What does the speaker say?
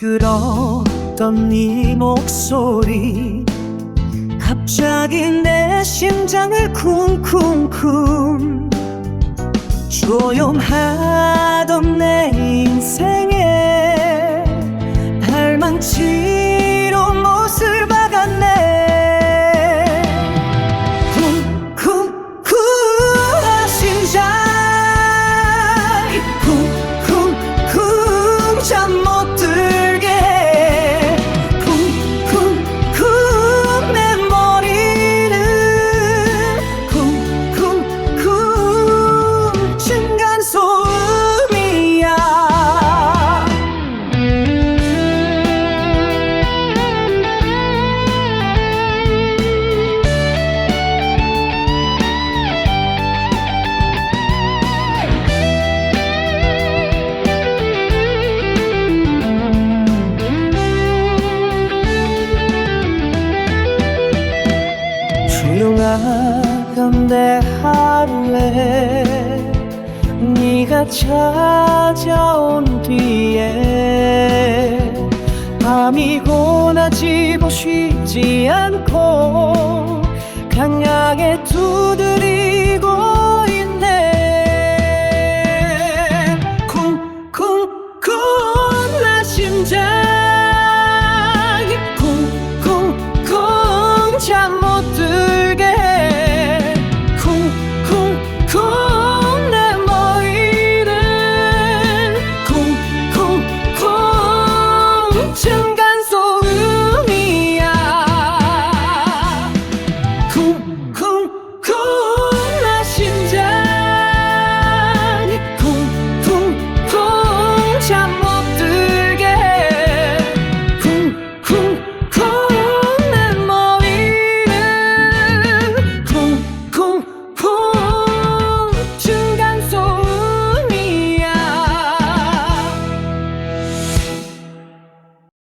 들었던 네 목소리. 갑자기 내 심장을 쿵쿵쿵 조용하던 내 조용하던 내 하루에 네가 찾아온 뒤에 밤이 고나 지고 쉬지 않고 강하게 두드리고